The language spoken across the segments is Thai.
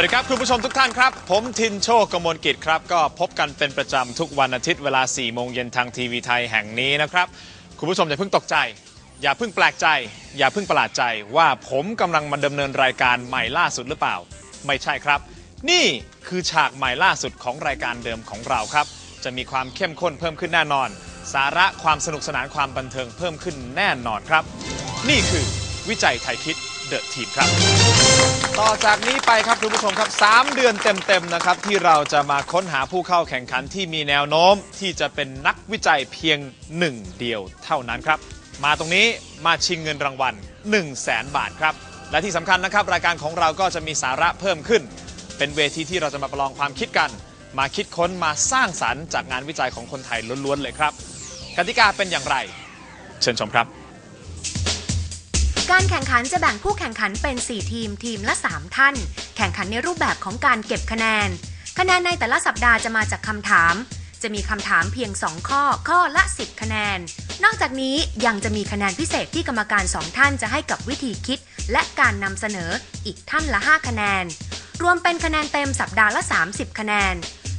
วัสดีครับ คุณผู้ชมทุกท่านครับ ผมทินโชคกมลกิจครับ ก็พบกันเป็นประจำทุกวันอาทิตย์เวลา 4 โมงเย็นทางทีวีไทยแห่งนี้นะครับ คุณผู้ชมอย่าเพิ่งตกใจ อย่าเพิ่งแปลกใจ อย่าเพิ่งประหลาดใจ ว่าผมกำลังมาดำเนินรายการใหม่ล่าสุดหรือเปล่า ไม่ใช่ครับ นี่คือฉากใหม่ล่าสุดของรายการเดิมของเราครับ จะมีความเข้มข้นเพิ่มขึ้นแน่นอน สาระความสนุกสนานความบันเทิงเพิ่มขึ้นแน่นอนครับ นี่คือวิจัยไทยคิด เดอะทีมครับ ต่อจากนี้ไปครับคุณผู้ชมครับ 3 เดือนเต็มๆนะครับ ที่เราจะมาค้นหาผู้เข้าแข่งขันที่มีแนวโน้ม ที่จะเป็นนักวิจัยเพียงหนึ่งเดียวเท่านั้นครับ มาตรงนี้มาชิงเงินรางวัล 1 0 0 0 0แสนบาทครับ และที่สำคัญนะครับ รายการของเราก็จะมีสาระเพิ่มขึ้น เป็นเวทีที่เราจะมาประลองความคิดกัน มาคิดค้นมาสร้างสรรค์จากงานวิจัยของคนไทยล้วนๆเลยครับกติกาเป็นอย่างไร เชิญชมครับ การแข่งขันจะแบ่งผู้แข่งขันเป็น 4 ทีมทีมละ 3 ท่าน แข่งขันในรูปแบบของการเก็บคะแนน คะแนนในแต่ละสัปดาห์จะมาจากคำถาม จะมีคำถามเพียง 2 ข้อ ข้อละ 10 คะแนน นอกจากนี้ยังจะมีคะแนนพิเศษที่กรรมการ 2 ท่านจะให้กับวิธีคิด และการนำเสนออีกท่านละ 5 คะแนน รวมเป็นคะแนนเต็มสัปดาห์ละ 30 คะแนน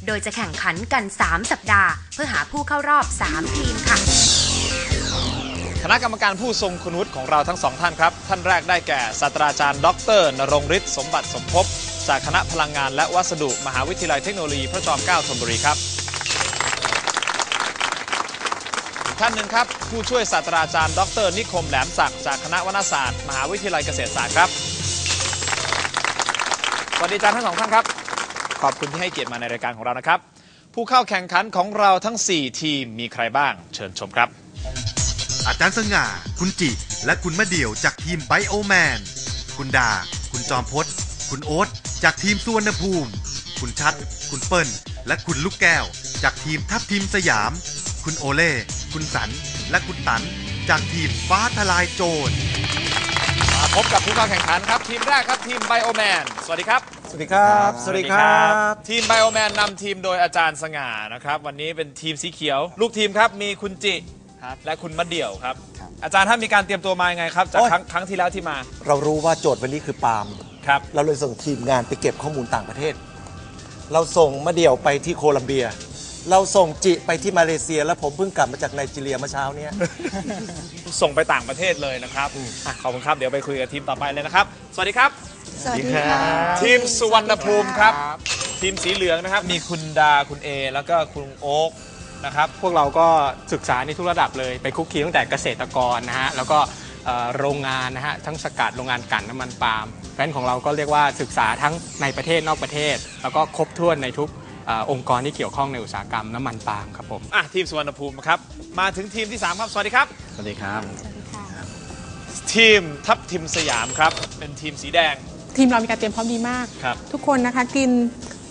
โดยจะแข่งขันกัน 3 สัปดาห์ เพื่อหาผู้เข้ารอบ 3 ทีมค่ะ คณะกรรมการผู้ทรงคุณวุฒิของเราทั้งสองท่านครับ ท่านแรกได้แก่ศาสตราจารย์ ดรนรงฤทธิ์สมบัติสมภพจากคณะพลังงานและวัสดุ มหาวิทยาลัยเทคโนโลยีพระจอมเกล้าธนบุรีครับท่านหนึ่งครับ ผู้ช่วยศาสตราจารย์ ดร นิคมแหลมศักดิ์จากคณะวรรณศาสตร์ มหาวิทยาลัยเกษตรศาสตร์ครับสวัสดีอาจารย์ทั้งสองท่านครับ ขอบคุณที่ให้เกียรติมาในรายการของเรานะครับ ผู้เข้าแข่งขันของเราทั้ง 4 ทีมมีใครบ้าง เชิญชมครับ อาจารย์สง่า คุณจิ และคุณมะเดี่ยวจากทีมไบโอแมน คุณดา คุณจอมพศคุณโอ๊ตจากทีมสุวรรณภูมิ คุณชัด คุณเปิ้ล และคุณลูกแก้ว จากทีมทัพทีมสยาม คุณโอเล่ คุณสัน และคุณตัน จากทีมฟ้าทลายโจร มาพบกับผู้เข้าแข่งขันครับ ทีมแรกครับทีมไบโอแมน สวัสดีครับ สวัสดีครับ สวัสดีครับ ทีมไบโอแมนนำทีมโดยอาจารย์สง่านะครับ วันนี้เป็นทีมสีเขียว ลูกทีมครับมีคุณจิ และคุณมะเดี่ยวครับอาจารย์ท่านมีการเตรียมตัวมายังไงครับ จากโอ้ยครั้งครั้งที่แล้วที่มาเรารู้ว่าโจทย์วันนี้คือปาล์มครับ เราเลยส่งทีมงานไปเก็บข้อมูลต่างประเทศ เราส่งมาเดี่ยวไปที่โคลัมเบีย เราส่งจิไปที่มาเลเซีย แล้วผมเพิ่งกลับมาจากไนจีเรียเมื่อเช้าเนี้ย ส่งไปต่างประเทศเลยนะครับอะขอบคุณครับ เดี๋ยวไปคุยกับทีมต่อไปเลยนะครับ สวัสดีครับ สวัสดีค่ะ ทีมสุวรรณภูมิครับ ทีมสีเหลืองนะครับ มีคุณดาคุณเอ แล้วก็คุณโอ๊ก นะครับพวกเราก็ศึกษาในทุกระดับเลยไปคุกคีตั้งแต่เกษตรกรนะฮะแล้วก็เอ่อโรงงานนะฮะทั้งสกัดโรงงานกลั่นน้ำมันปาล์มแฟนของเราก็เรียกว่าศึกษาทั้งในประเทศนอกประเทศ แล้วก็ครบถ้วนในทุกเออองค์กรที่เกี่ยวข้องในอุตสาหกรรมน้ำมันปาล์มครับผมอะทีมสุวรรณภูมิครับมาถึงทีมที่ 3 ครับสวัสดีครับ สวัสดีครับ ทีมทัพทิมสยามครับ เป็นทีมสีแดง ทีมเรามีการเตรียมพร้อมดีมากครับทุกคนนะคะกิน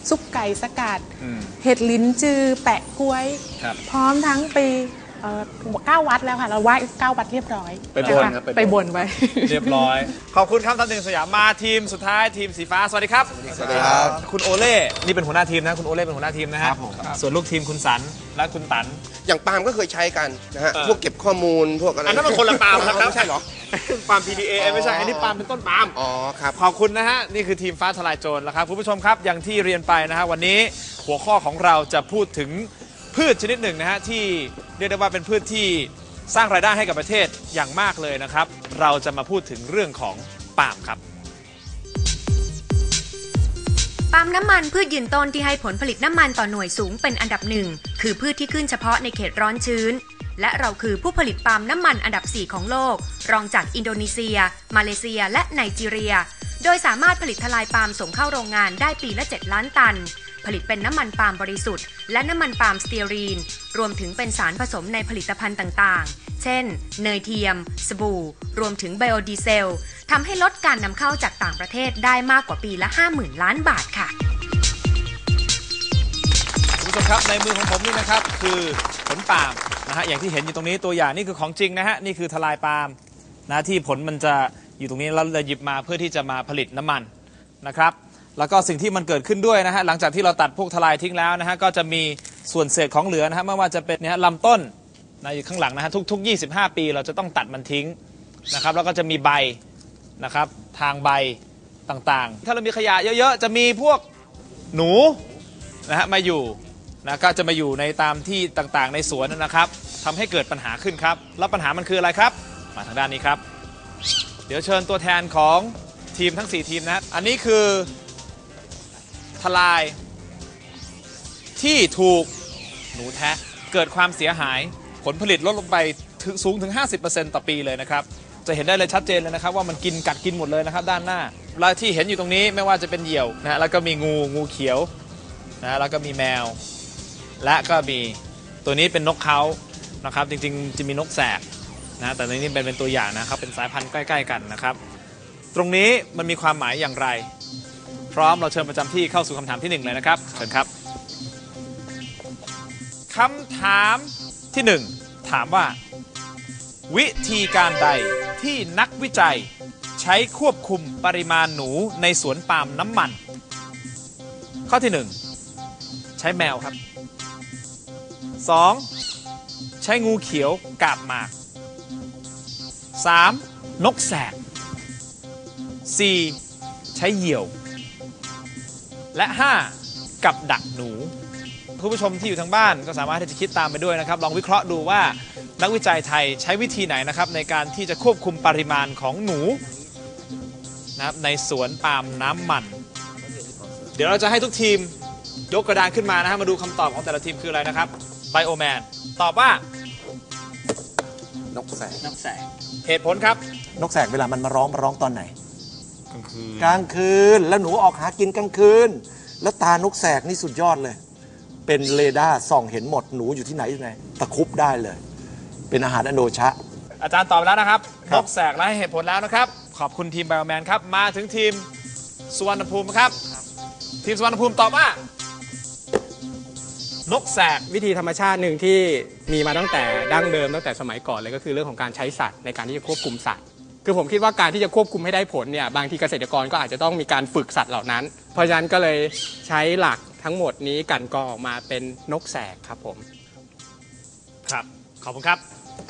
ซุปไก่สกัด อืม เห็ดลิ้นจือ แปะกล้วย ครับ พร้อมทั้งไปเอ่อเก้าวัดแล้วค่ะ เราไหว้เก้าวัดเรียบร้อยไปบนนะคะครับไปบนไว้ เรียบร้อย ขอบคุณครับทัพทิมสยามมาทีมสุดท้ายทีมสีฟ้า สวัสดีครับ สวัสดีครับ คุณโอเล่นี่เป็นหัวหน้าทีมนะคุณโอเล่เป็นหัวหน้าทีมนะฮะส่วนลูกทีมคุณสันและคุณตัน อย่างปาล์มก็เคยใช้กันนะฮะ เออพวกเก็บข้อมูลพวกอะไรอันนั้นมันคนละปาล์มครับ ไม่ใช่เหรอ ปาล์ม PDA ไม่ใช่ อันนี้ปาล์มเป็นต้นปาล์ม อ๋อครับ ขอบคุณนะฮะ นี่คือทีมฟ้าทลายโจรแล้วครับ คุณผู้ชมครับ อย่างที่เรียนไปนะฮะ วันนี้หัวข้อของเราจะพูดถึงพืชชนิดหนึ่งนะฮะ ที่เรียกได้ว่าเป็นพืชที่สร้างรายได้ให้กับประเทศอย่างมากเลยนะครับ เราจะมาพูดถึงเรื่องของปาล์มครับ ปาล์มน้ำมันพืชยืนต้นที่ให้ผลผลิตน้ำมันต่อหน่วยสูงเป็นอันดับหนึ่ง คือพืชที่ขึ้นเฉพาะในเขตร้อนชื้น และเราคือผู้ผลิตปาล์มน้ำมันอันดับ 4 ของโลก รองจากอินโดนีเซีย มาเลเซีย และไนจีเรีย โดยสามารถผลิตทลายปาล์มส่งเข้าโรงงานได้ปีละ 7 ล้านตัน ผลิตเป็นน้ำมันปาล์มบริสุทธิ์ และน้ำมันปาล์มสเตียรีน รวมถึงเป็นสารผสมในผลิตภัณฑ์ต่างๆเช่น เนยเทียม สบู่ รวมถึงไบโอดีเซลทำให้ลดการนำเข้าจากต่างประเทศได้มากกว่าปีละ 50,000 ล้านบาทค่ะคุณผู้ชมครับในมือของผมนี่นะครับ คือผลปาล์ม นะฮะอย่างที่เห็นอยู่ตรงนี้ตัวอย่างนี่คือของจริงนะฮะนี่คือทลายปาล์มนะที่ผลมันจะอยู่ตรงนี้แล้วเราหยิบมาเพื่อที่จะมาผลิตน้ำมันนะครับ แล้วก็สิ่งที่มันเกิดขึ้นด้วยนะฮะหลังจากที่เราตัดพวกทลายทิ้งแล้วนะฮะก็จะมีส่วนเศษของเหลือนะฮะไม่ว่าจะเป็นเนี่ยฮะลำต้นนะอยู่ข้างหลังนะฮะทุกๆ 25 ปีเราจะต้องตัดมันทิ้งนะครับ แล้วก็จะมีใบนะครับทางใบต่างๆ ถ้าเรามีขยะเยอะๆ จะมีพวกหนูนะฮะมาอยู่ นะก็จะมาอยู่ในตามที่ต่างๆ ในสวนนะครับทำให้เกิดปัญหาขึ้นครับ แล้วปัญหามันคืออะไรครับ มาทางด้านนี้ครับ เดี๋ยวเชิญตัวแทนของทีมทั้ง 4 ทีมนะอันนี้คือทลาย ที่ถูกหนูแทะเกิดความเสียหาย ผลผลิตลดลงไปถึงสูงถึง 50%ต่อปีเลยนะครับ จะเห็นได้เลยชัดเจนเลยนะครับ ว่ามันกินกัดกินหมดเลยนะครับ ด้านหน้าแล้วที่เห็นอยู่ตรงนี้ไม่ว่าจะเป็นเหยี่ยวนะแล้วก็มีงูงูเขียวนะแล้วก็มีแมว และก็มีตัวนี้เป็นนกเขานะครับ จริงๆ จะมีนกแสกนะแต่ในนี้เป็นเป็นตัวอย่างนะครับ เป็นสายพันธุ์ใกล้ๆกันนะครับ ตรงนี้มันมีความหมายอย่างไร พร้อมเราเชิญประจำที่เข้าสู่คำถามที่หนึ่งเลยนะครับเชิญครับคำถามที่หนึ่งถามว่า วิธีการใดที่นักวิจัยใช้ควบคุมปริมาณหนูในสวนปาล์มน้ำมัน ข้อที่หนึ่งใช้แมวครับ 2. ใช้งูเขียวกาบหมาก 3. นกแสก 4. ใช้เหยี่ยว และ 5. กับดักหนูคุณผู้ชมที่อยู่ทางบ้านก็สามารถที่จะคิดตามไปด้วยนะครับ ลองวิเคราะห์ดูว่านักวิจัยไทยใช้วิธีไหนนะครับ ในการที่จะควบคุมปริมาณของหนูนะครับในสวนปาล์มน้ำมัน เดี๋ยวเราจะให้ทุกทีมยกกระดานขึ้นมานะฮะมาดูคำตอบของแต่ละทีมคืออะไรนะครับ โอแมน ตอบว่านกแสกนกแสกเหตุผลครับ นกแสกเวลามันมาร้องมาร้องตอนไหน กลางคืนกลางคืนแล้วหนูออกหากินกลางคืน แล้วตานกแสกนี่สุดยอดเลย เป็นเรดาร์ส่องเห็นหมดหนูอยู่ที่ไหนอยู่ไหนตะครุบได้เลย เป็นอาหารอโนชะ อาจารย์ตอบแล้วนะครับครันบกแสกและให้เหตุผลแล้วนะครับ ขอบคุณทีมไบโอแมนครับ มาถึงทีมสุวรรณภูมิครับ ทีมสุวรรณภูมิตอบว่า นกแสกวิธีธรรมชาติหนึ่งที่มีมาตั้งแต่ดั้งเดิมตั้งแต่สมัยก่อนเลยก็คือเรื่องของการใช้สัตว์ในการที่จะควบคุมสัตว์ คือผมคิดว่าการที่จะควบคุมให้ได้ผลเนี่ยบางทีเกษตรกรก็อาจจะต้องมีการฝึกสัตว์เหล่านั้น เพราะฉะนั้นก็เลยใช้หลักทั้งหมดนี้กลันกรองออกมาเป็นนกแสกครับผมครับ ขอบคุณครับ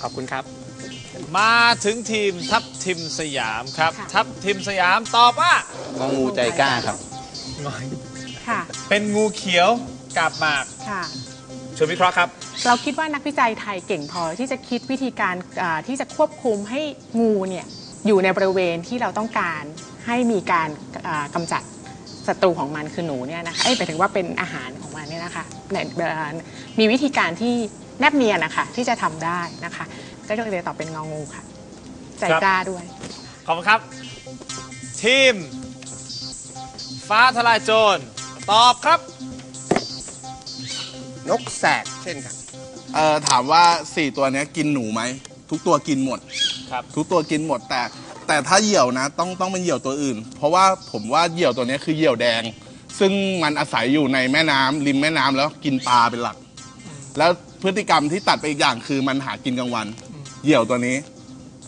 ขอบคุณครับ มาถึงทีมทัพทิมสยามครับค่ะทัพทิมสยามตอบว่างองูใจกล้าครับ ค่ะ เป็นงูเขียวกาบหมาก ค่ะ เชิญวิเคราะห์ครับ เราคิดว่านักวิจัยไทยเก่งพอที่จะคิดวิธีการอ่าที่จะควบคุมให้งูเนี่ยอยู่ในบริเวณที่เราต้องการให้มีการอ่ากำจัดศัตรูของมันคือหนูเนี่ยนะคะเอ้ยหมายถึงว่าเป็นอาหารของมันเนี่ยนะคะเนี่ยเอ่อมีวิธีการที่แนบเนียนนะคะที่จะทำได้นะคะ ก็เลยตอบเป็นงองูค่ะ ใจกล้าด้วย ขอบคุณครับ ทีม ฟ้าทลายโจร ตอบครับ นกแสกเช่นกัน เอ่อถามว่า 4 ตัวเนี้ยกินหนูไหม ทุกตัวกินหมด ครับ ทุกตัวกินหมดแต่ แต่ถ้าเหยี่ยวนะ ต้องต้องเป็นเหยี่ยวตัวอื่น เพราะว่าผมว่าเหยี่ยวตัวเนี้ยคือเหยี่ยวแดง ซึ่งมันอาศัยอยู่ในแม่น้ำริมแม่น้ำแล้วกินปลาเป็นหลัก แล้วพฤติกรรมที่ตัดไปอีกอย่างคือมันหากินกลางวัน เหยี่ยวตัวนี้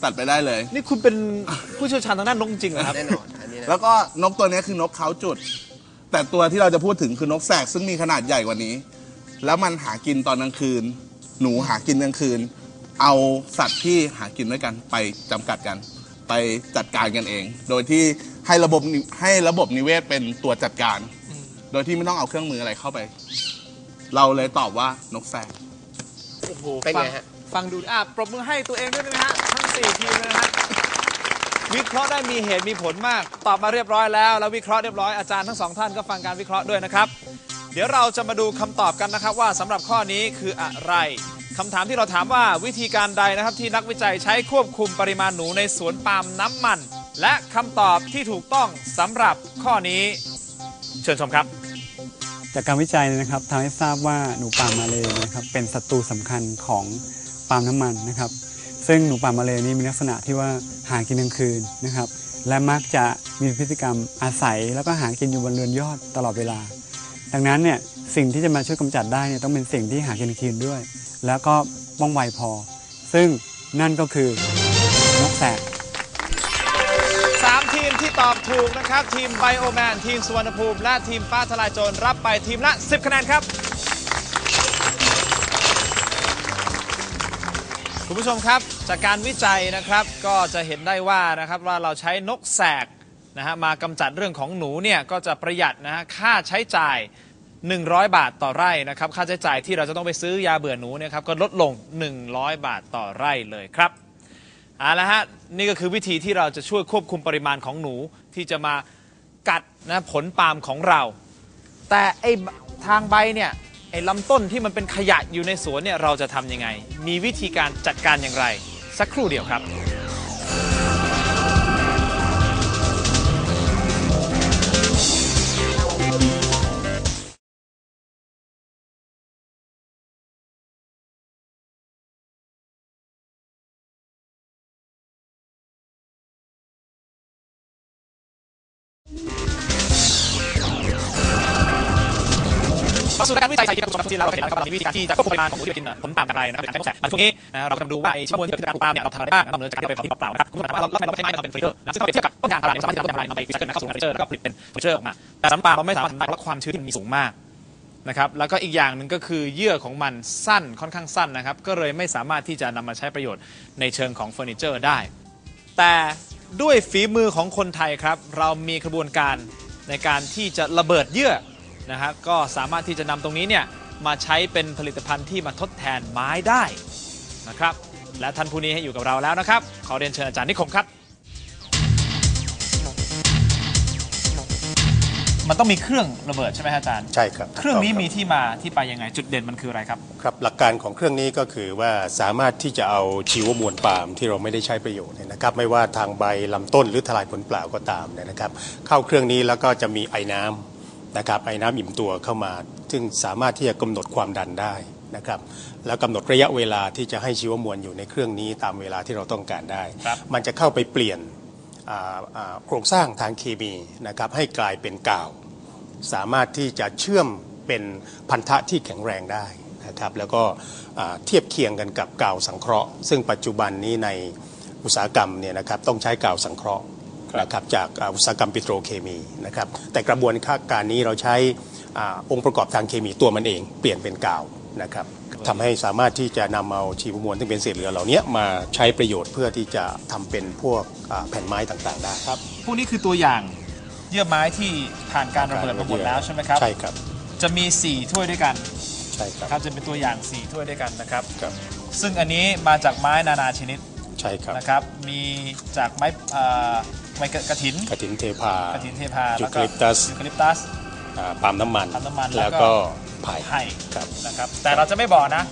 ตัดไปได้เลย นี่คุณเป็นผู้เชี่ยวชาญทางด้านนกจริงเหรอครับ แน่นอนอันนี้นะแล้วก็นกตัวเนี้ยคือนกเขาจุด แต่ตัวที่เราจะพูดถึงคือนกแสกซึ่งมีขนาดใหญ่กว่านี้ แล้วมันหากินตอนกลางคืน หนูหากินกลางคืน เอาสัตว์ที่หากินด้วยกันไปจำกัดกัน ไปจัดการกันเอง โดยที่ให้ระบบนิให้ระบบนิเวศเป็นตัวจัดการ โดยที่ไม่ต้องเอาเครื่องมืออะไรเข้าไป เราเลยตอบว่านกแสก โอ้โหเป็นไงฟัฮะฟังดูอะปรบมือให้ตัวเองด้วยนะฮะ ทั้ง 4 ทีมเลยนะฮะ วิเคราะห์ได้มีเหตุมีผลมาก ตอบมาเรียบร้อยแล้ว แล้ววิเคราะห์เรียบร้อย อาจารย์ทั้งสองท่านก็ฟังการวิเคราะห์ด้วยนะครับ เดี๋ยวเราจะมาดูคำตอบกันนะครับว่าสำหรับข้อนี้คืออะไรคำถามที่เราถามว่าวิธีการใดนะครับที่นักวิจัยใช้ควบคุมปริมาณหนูในสวนปาล์มน้ำมัน และคำตอบที่ถูกต้องสำหรับข้อนี้ เชิญชมครับ จากการวิจัยนะครับทำให้ทราบว่าหนูป่ามมาเลยนะครับเป็นศัตรูสำคัญของปาล์มน้ำมันนะครับ ซึ่งหนูป่ามาเลยนี้มีลักษณะที่ว่าหากินกลางคืนนะครับ และมักจะมีพฤติกรรมอาศัย แล้วก็หากินอยู่บนเรือนยอดตลอดเวลา ดังนั้นเนี่ยสิ่งที่จะมาช่วยกำจัดได้เนี่ยต้องเป็นสิ่งที่หากินกลางคืนด้วย แล้วก็ว่องไวพอ ซึ่งนั่นก็คือนกแสกสามทีมที่ตอบถูกนะครับ ทีมไบโอแมน ทีมสุวรรณภูมิ และทีมฟ้าทลายโจรรับไปทีมละ 10 คะแนนครับ คุณผู้ชมครับ จากการวิจัยนะครับก็จะเห็นได้ว่านะครับว่าเราใช้นกแสก นะฮะมากำจัดเรื่องของหนูเนี่ยก็จะประหยัดนะฮะค่าใช้จ่าย 100 บาทต่อไร่นะครับค่าใช้จ่ายที่เราจะต้องไปซื้อยาเบื่อหนูเนี่ยครับก็ลดลง 100 บาทต่อไร่เลยครับเอาละฮะนี่ก็คือวิธีที่เราจะช่วยควบคุมปริมาณของหนูที่จะมากัดนะผลปาล์มของเรา แต่ไอทางใบเนี่ยไอลำต้นที่มันเป็นขยะอยู่ในสวนเนี่ยเราจะทำยังไง มีวิธีการจัดการอย่างไร สักครู่เดียวครับ เราเห็นแล้วครับเรามีวิธีการที่จะควบคุมปริมาณของหมูที่กินผลปาล์มอย่างไรนะครับอย่างไรก็แสบช่วงนี้นะเรากำลังดูว่าไอ้ชิ้นส่วนที่เกิดจากปาล์มเนี่ยเราทำอะไรได้บ้างนอกเหนือจากที่เราไปเผาที่เปล่าๆนะครับคุณผู้ชมถามว่าเราเราไม่ใช้ไม้เราเป็นเฟอร์นิเจอร์นะซึ่งเราไปเทียบกับต้นยางพาราเนี่ยสามารถที่จะเอาต้นยางพารามาไปรีไซเคิลนะครับสู่เฟอร์นิเจอร์แล้วก็ผลิตเป็นเฟอร์นิเจอร์ออกมาแต่สำหรับปาล์มเราไม่สามารถทำได้เพราะความชื้นที่มันมีสูงมากนะครับแล้วก็อีกอย่างหนึ่งก็คือเยื่อของมันสั้นค่อนข้างสั้นนะครับก็เลยไม่สามารถที่จะนำมาใช้ประโยชน์ในเชิงของเฟอร์นิเจอร์ได้ แต่ด้วยฝีมือของคนไทยครับ เรามีกระบวนการในการที่จะระเบิดเยื่อนะครับก็สามารถที่จะนำตรงนี้เนี่ย มาใช้เป็นผลิตภัณฑ์ที่มาทดแทนไม้ได้นะครับ และท่านผู้นี้ให้อยู่กับเราแล้วนะครับ ขอเรียนเชิญอาจารย์นิคมครับ มันต้องมีเครื่องระเบิดใช่ไหมฮะอาจารย์ ใช่ครับเครื่องนี้ถูกต้มีที่มาที่ไปยังไงจุดเด่นมันคืออะไรครับ ครับ หลักการของเครื่องนี้ก็คือว่าสามารถที่จะเอาชีวมวลปาล์มที่เราไม่ได้ใช้ประโยชน์เนี่ยนะครับ ไม่ว่าทางใบลำต้นหรือทลายผลเปล่าก็ตามเนี่ยนะครับ เข้าเครื่องนี้แล้วก็จะมีไอ้น้ำ นะครับไอ้น้ำอิ่มตัวเข้ามา ซึ่งสามารถที่จะกำหนดความดันได้นะครับแล้วกำหนดระยะเวลาที่จะให้ชีวมวลอยู่ในเครื่องนี้ตามเวลาที่เราต้องการได้ครับมันจะเข้าไปเปลี่ยนอ่าอ่าโครงสร้างทางเคมีนะครับให้กลายเป็นกาว สามารถที่จะเชื่อมเป็นพันธะที่แข็งแรงได้นะครับแล้วก็อ่าเทียบเคียงกันกับกาวสังเคราะห์ ซึ่งปัจจุบันนี้ในอุตสาหกรรมเนี่ยนะครับต้องใช้กาวสังเคราะห์ นะครับจากอ่าอุตสาหกรรมปิโตรเคมีนะครับแต่กระบวนการนี้เราใช้อาองค์ประกอบทางเคมีตัวมันเอง เปลี่ยนเป็นกาวนะครับทำให้สามารถที่จะนำเอาชีวมวลที่เป็นเศษเหลือเหล่านี้มาใช้ประโยชน์เพื่อที่จะทำเป็นพวกอ่าแผ่นไม้ต่างๆได้ครับพวกนี้คือตัวอย่างเยื่อไม้ที่ผ่านการระเบิดมาหมดแล้วใช่ไหมครับใช่ครับ จะมี 4 ถ้วยด้วยกันใช่ครับครับจะเป็นตัวอย่าง 4 ถ้วยด้วยกันนะครับครับ ซึ่งอันนี้มาจากไม้นานาชนิดใช่ครับนะครับมีจากไม้ เอ่อไม้กระถินกระถินเทพากระถินเทพายูแล้วคก็ลิปตัสยูคาลิปตัสอ่าปาล์มน้ำมันปาล์มน้ำมันแล้แล้ววก็ก็ไผ่ไผ่ครับนะครับ แต่เราจะไม่บอกนะ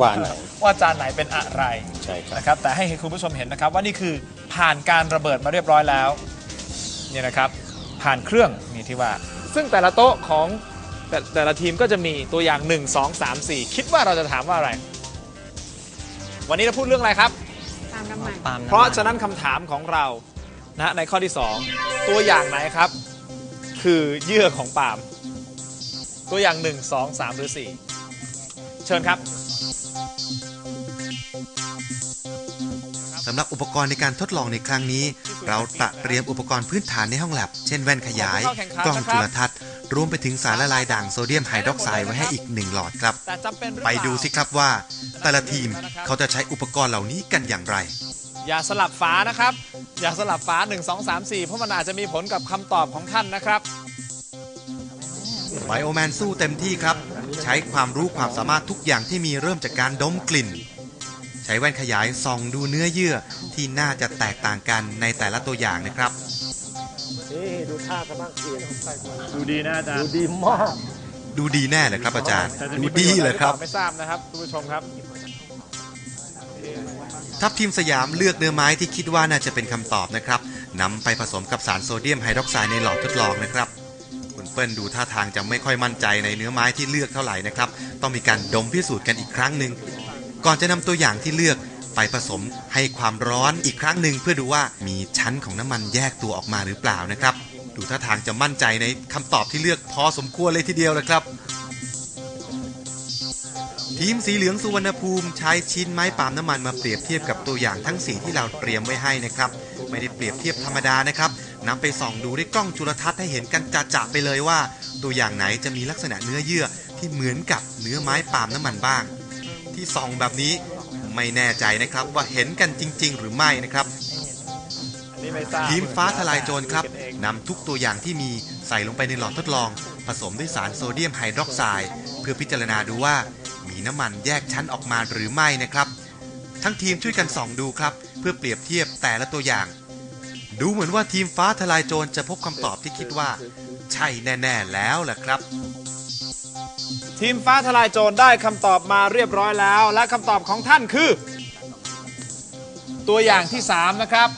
ว่าอันไหนว่าจานไหนเป็นอะไรใช่ครับนะครับแต่ให้คุณผู้ชมเห็นนะครับว่านี่คือผ่านการระเบิดมาเรียบร้อยแล้วเนี่ยนะครับผ่านเครื่องนี่ที่ว่า ซึ่งแต่ละโต๊ะของแต่แต่ละทีมก็จะมีตัวอย่าง 1 2 3 4 คิดว่าเราจะถามว่าอะไร วันนี้เราพูดเรื่องอะไรครับตามน้ำมันเพราะฉะนั้นคำถามของเรา นะฮะในข้อที่ 2 ตัวอย่างไหนครับ คือเยื่อของปาล์มตัวอย่าง 1 2 3 หรือ 4 เชิญครับสำหรับอุปกรณ์ในการทดลองในครั้งนี้ เราตระเตรียมอุปกรณ์พื้นฐานในห้องแลบ เช่นแว่นขยาย กล้องจุลทรรศน์ รวมไปถึงสารละลายด่างโซเดียมไฮดรอกไซด์ไว้ให้อีกหนึ่งหลอดครับแต่จำเป็นหรือเปไปล่าดูสิครับว่า แต่ละทีมเขาจะใช้อุปกรณ์เหล่านี้กันอย่างไร อย่าสลับฝานะครับ อย่าสลับฝา 1 2 3 4 เพราะมันอาจจะมีผลกับคำตอบของท่านนะครับ ไบโอแมนสู้เต็มที่ครับ ใช้ความรู้ความสามารถทุกอย่างที่มีเริ่มจากการดมกลิ่น ใช้แว่นขยายส่องดูเนื้อเยื่อที่น่าจะแตกต่างกันในแต่ละตัวอย่างนะครับดูดีนะอาจารย์ดูดีแน่เลยครับอาจารย์ดูดีเลยครับไม่ทราบนะครับคุณผู้ชมครับ ทัพทีมสยามเลือกเนื้อไม้ที่คิดว่าน่าจะเป็นคำตอบนะครับนำไปผสมกับสารโซเดียมไฮดรอกไซด์ในหลอดทดลองนะครับคุณเปิ้ลดูท่าทางจะไม่ค่อยมั่นใจในเนื้อไม้ที่เลือกเท่าไหร่นะครับ ต้องมีการดมพิสูจน์กันอีกครั้งหนึ่งก่อนจะนำตัวอย่างที่เลือกไปผสมให้ความร้อนอีกครั้งหนึ่งเพื่อดูว่ามีชั้นของน้ำมันแยกตัวออกมาหรือเปล่านะครับ ดูท่าทางจะมั่นใจในคำตอบที่เลือกพอสมควรเลยทีเดียวนะครับ ทีมสีเหลืองสุวรรณภูมิใช้ชิ้นไม้ปาล์มน้ำมันมาเปรียบเทียบกับตัวอย่างทั้งสีที่เราเตรียมไว้ให้นะครับ ไม่ได้เปรียบเทียบธรรมดานะครับนำไปส่องดูด้วยกล้องจุลทรรศน์ให้เห็นกันจะๆไปเลยว่า ตัวอย่างไหนจะมีลักษณะเนื้อเยื่อที่เหมือนกับเนื้อไม้ปาล์มน้ำมันบ้าง ที่ส่องแบบนี้ไม่แน่ใจนะครับว่าเห็นกันจริง ๆ หรือไม่นะครับอันนี้ไม่ทราบทีมฟ้าทลายโจรครับนำทุกตัวอย่างที่มีใส่ลงไปในหลอดทดลอง ผสมด้วยสารโซเดียมไฮดรอกไซด์เพื่อพิจารณาดูว่า มีน้ำมันแยกชั้นออกมาหรือไม่นะครับ ทั้งทีมช่วยกันส่องดูครับ เพื่อเปรียบเทียบแต่ละตัวอย่าง ดูเหมือนว่าทีมฟ้าทลายโจรจะพบคำตอบที่คิดว่า ใช่แน่ ๆ แล้วล่ะครับ ทีมฟ้าทลายโจรได้คำตอบมาเรียบร้อยแล้ว และคำตอบของท่านคือ ตัวอย่างที่ 3 นะครับ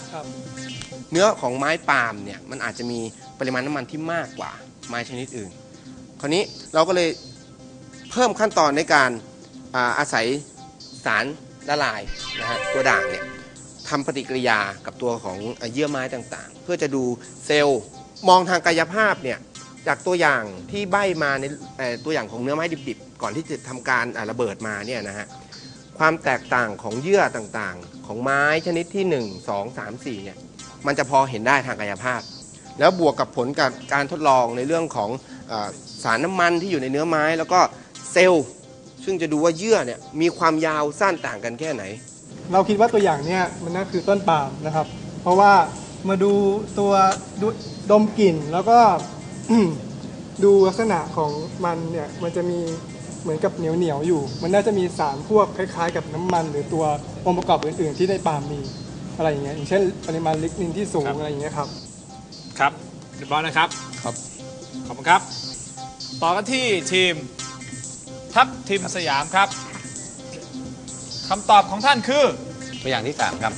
เนื้อของไม้ปาล์มเนี่ยมันอาจจะมีปริมาณน้ำมันที่มากกว่าไม้ชนิดอื่น คราวนี้เราก็เลย เพิ่มขั้นตอนในการอาอาศัยสารละลายนะฮะตัวด่างเนี่ยทำปฏิกิริยากับตัวของเยื่อไม้ต่างๆ เพื่อจะดูเซลล์มองทางกายภาพเนี่ยจากตัวอย่างที่ใบมาในตัวอย่างของเนื้อไม้ดิบๆ ก่อนที่จะทำการระเบิดมาเนี่ยนะฮะความแตกต่างของเยื่อต่างๆ ของไม้ชนิดที่ 1 2 3 4เนี่ยมันจะพอเห็นได้ทางกายภาพ แล้วบวกกับผลการการทดลองในเรื่องของออสารน้ำมันที่อยู่ในเนื้อไม้ แล้วก็ เซลล์ซึ่งจะดูว่าเยื่อเนี่ยมีความยาวสั้นต่างกันแค่ไหน เราคิดว่าตัวอย่างเนี้ยมันน่าคือต้นปาล์มนะครับ เพราะว่ามาดูตัวดูดมกลิ่นแล้วก็ ดูลักษณะของมันเนี่ยมันจะมีเหมือนกับเหนียวเหนียวๆอยู่ มันน่าจะมีสารพวกคล้ายๆ กับน้ำมัน หรือตัวองค์ประกอบอื่น ๆ ที่ในปาล์มมีอะไรอย่างเงี้ยอย่างเช่นปริมาณลิกนินที่สูงอะไรอย่างเงี้ยครับ ครับเรียบร้อยนะครับครับขอบคุณครับ ต่อกันที่ทีม ทัพทีมสยามครับคำตอบของท่านคือ ตัวอย่างที่3ครับ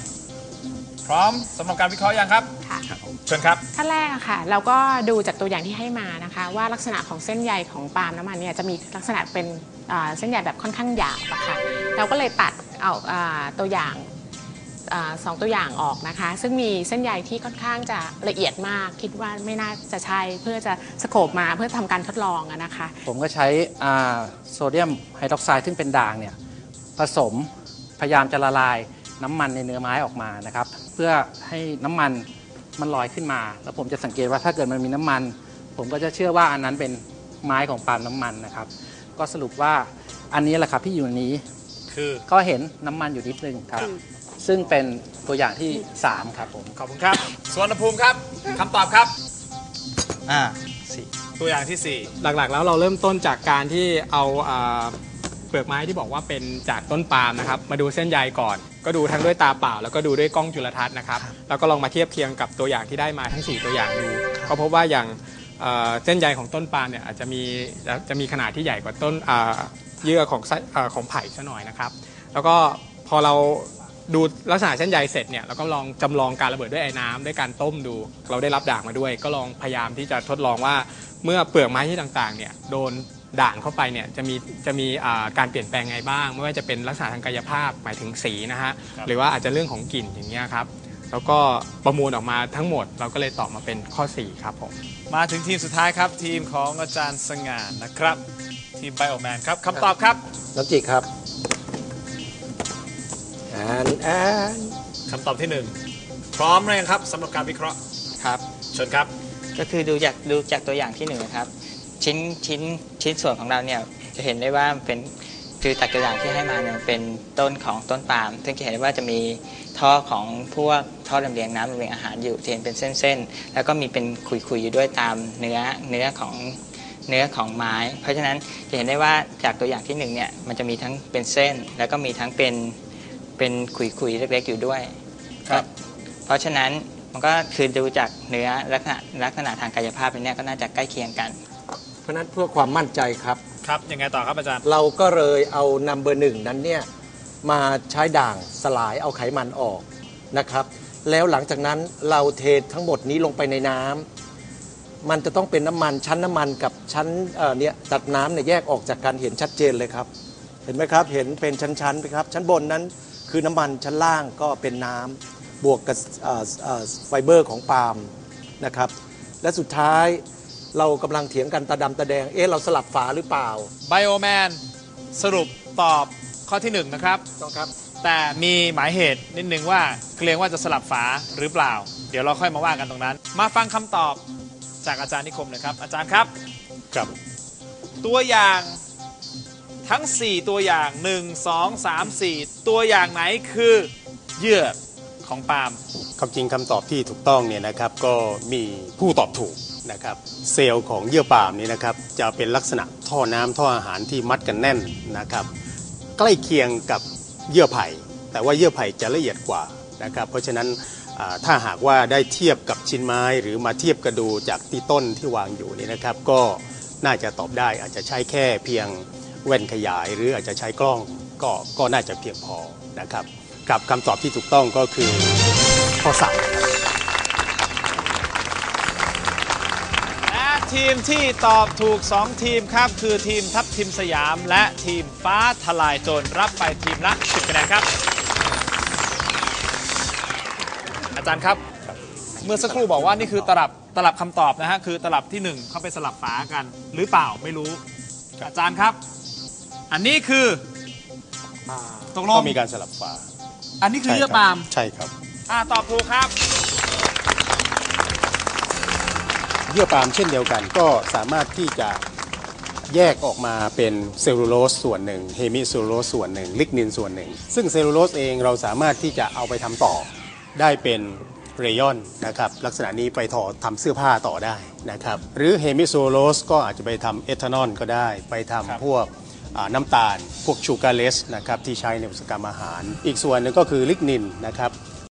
พร้อมสำหรับการวิเคราะห์ยังครับ ค่ะเชิญครับ ขั้นแรกอะค่ะ เราก็ดูจากตัวอย่างที่ให้มานะคะ ว่าลักษณะของเส้นใยของปาล์มน้ำมันเนี่ยจะมีลักษณะเป็นอ่าเส้นใยแบบค่อนข้างหยาบอะค่ะ เราก็เลยตัดเอาอ่าตัวอย่าง อาสองตัวอย่างออกนะคะ ซึ่งมีเส้นใยที่ค่อนข้างจะละเอียดมาก คิดว่าไม่น่าจะใช่เพื่อจะสโคปมาเพื่อทำการทดลองอะนะคะ ผมก็ใช้อ่าโซเดียมไฮดรอกไซด์ซึ่งเป็นด่างเนี่ยผสมพยายามจะละลายน้ำมันในเนื้อไม้ออกมานะครับ เพื่อให้น้ำมันมันลอยขึ้นมา แล้วผมจะสังเกตว่าถ้าเกิดมันมีน้ำมัน ผมก็จะเชื่อว่าอันนั้นเป็นไม้ของปาล์มน้ำมันนะครับ ก็สรุปว่าอันนี้แหละครับที่อยู่ในนี้คือ ก็เห็นน้ำมันอยู่นิดนึงครับ ซึ่งเป็นตัวอย่างที่ 3 ครับผม ขอบคุณครับสวนภูมิครับคำตอบครับ อ่าตัวอย่างที่หลักๆ แล้วเราเริ่มต้นจากการที่เอาอ่าเปลือกไม้ที่บอกว่าเป็นจากต้นปาล์มนะครับ มาดูเส้นใยก่อน ก็ดูทั้งด้วยตาเปล่า แล้วก็ดูด้วยกล้องจุลทรรศน์นะครับ แล้วก็ลองมาเทียบเคียงกับตัวอย่างที่ได้มาทั้ง 4 ตัวอย่างดูก็พบว่าอย่างเอ่อเส้นใยของต้นปาล์มเนี่ยอาจจะมีจะจะมีขนาดที่ใหญ่กว่าต้นอ่าเยื่อของไส้อ่าของไผ่ซะหน่อยนะครับ แล้วก็พอเรา ดูลักษณะเส้นใยเสร็จเนี่ยเราก็ลองจำลองการระเบิดด้วยไอ้น้ำด้วยการต้มดู เราได้รับด่างมาด้วย ก็ลองพยายามที่จะทดลองว่าเมื่อเปลือกไม้ที่ต่างๆเนี่ยโดนด่างเข้าไปเนี่ยจะมีจะมีอ่าการเปลี่ยนแปลงไงบ้าง ไม่ว่าจะเป็นลักษณะทางกายภาพหมายถึงสีนะฮะหรือว่าอาจจะเรื่องของกลิ่นอย่างเงี้ยครับแล้วก็ประมวลออกมาทั้งหมดเราก็เลยตอบมาเป็นข้อ 4 ครับผม4มาถึงทีมสุดท้ายครับ ทีมของอาจารย์สง่านะครับ ทีมไบโอแมนครับคำตอบครับ น้ำจิกครับ อ่านอ่านคำตอบที่1พร้อมหรือยังครับสำหรับการวิเคราะห์ครับ เชิญครับ ก็คือดูจากดูจากตัวอย่างที่หนึ่งนะครับชิ้นชิ้นชิ้นส่วนของเราเนี่ยจะเห็นได้ว่าเป็นคือจากตัวอย่างที่ให้มาเนี่ยเป็นต้นของต้นปาล์มซึ่งจะเห็นได้ว่าจะมีท่อของพวกท่อลำเลียงน้ำลำเลียงอาหารอยู่จะเห็นเป็นเส้นๆ แล้วก็มีเป็นขุยๆอยู่ด้วยตามเนื้อเนื้อของเนื้อของไม้ เพราะฉะนั้นจะเห็นได้ว่าจากตัวอย่างที่หนึ่งเนี่ยมันจะมีทั้งเป็นเส้น แล้วก็มีทั้งเป็น เป็นขุยๆเล็กๆอยู่ด้วยครับ เพราะฉะนั้นมันก็คือดูจากเนื้อลักษณะลักษณะทางกายภาพเป็นเนี่ยก็น่าจะใกล้เคียงกัน เพราะฉะนั้นเพื่อความมั่นใจครับ ครับยังไงต่อครับอาจารย์ เราก็เลยเอานัมเบอร์หนึ่งนั้นเนี่ยมาใช้ด่างสลายเอาไขมันออกนะครับ แล้วหลังจากนั้นเราเททั้งหมดนี้ลงไปในน้ำมันจะต้องเป็นน้ำมันชั้นน้ำมันกับชั้นเอ่อเนี่ยตัดน้ำเนี่ยแยกออกจากกันเห็นชัดเจนเลยครับ เห็นไหมครับเห็นเป็นชั้นๆไปครับ ชั้นบนนั้น คือน้ำมันชั้นล่างก็เป็นน้ำบวกกับเอ่อเอ่อไฟเบอร์ของปาล์มนะครับ และสุดท้ายเรากำลังเถียงกันตาดำตาแดง เอ๊ะ เราสลับฝาหรือเปล่าไบโอแมนสรุปตอบข้อที่1นะครับต้องครับ แต่มีหมายเหตุนิดนึงว่าเกรงว่าจะสลับฝาหรือเปล่า เดี๋ยวเราค่อยมาว่ากันตรงนั้น มาฟังคำตอบจากอาจารย์นิคมเลยครับ อาจารย์ครับครับ ตัวอย่าง ทั้ง 4 ตัวอย่าง 1 2 3 4 ตัวอย่างไหนคือเหยื่อของปาล์มความจริงคำตอบที่ถูกต้องเนี่ยนะครับก็มีผู้ตอบถูกนะครับเซลล์ของเยื่อปาล์มนี่นะครับจะเป็นลักษณะท่อน้ำท่ออาหารที่มัดกันแน่นนะครับใกล้เคียงกับเยื่อไผ่ แต่ว่าเยื่อไผ่จะละเอียดกว่านะครับเพราะฉะนั้นถ้าหากว่าได้เทียบกับชิ้นไม้หรือมาเทียบกระดูจากที่ต้นที่วางอยู่นี่นะครับ ก็น่าจะตอบได้อาจจะใช้แค่เพียง แว่นขยายหรืออาจจะใช้กล้องก็ก็น่าจะเพียงพอนะครับกับคำตอบที่ถูกต้องก็คือข้อสามและทีมที่ตอบถูก 2 ทีมครับคือทีมทัพทีมสยาม และทีมฟ้าทลายโจรรับไปทีมละ10คะแนนครับ อาจารย์ครับ เมื่อสักครู่บอกว่านี่คือตลับตลับคำตอบนะฮะคือตลับที่ 1 เขาไปสลับฝากัน หรือเปล่าไม่รู้ อาจารย์ครับ อันนี้คืออตกลงก็มีการสลับฝาอันนี้คือเยื่อปาล์มใช่ครับ อ่าตอบถูกครับ เยื่อปาล์มเช่นเดียวกันก็สามารถที่จะแยกออกมาเป็นเซลลูโลสส่วนหนึ่งเฮมิเซลลูโลสส่วนหนึ่ง ลิกนินส่วนหนึ่ง ซึ่งเซลลูโลสเองเราสามารถที่จะเอาไปทำต่อ ได้เป็นเรยอนนะครับลักษณะนี้ไปถอทำเสื้อผ้าต่อได้นะครับหรือเฮมิเซลลูโลสก็อาจจะไปทำเอทานอลก็ได้ ไปทำพวกอ่า น้ำตาล พวกชูการ์เลสนะครับที่ใช้ในอุตสาหกรรมอาหาร อีกส่วนหนึ่งก็คือลิกนินนะครับ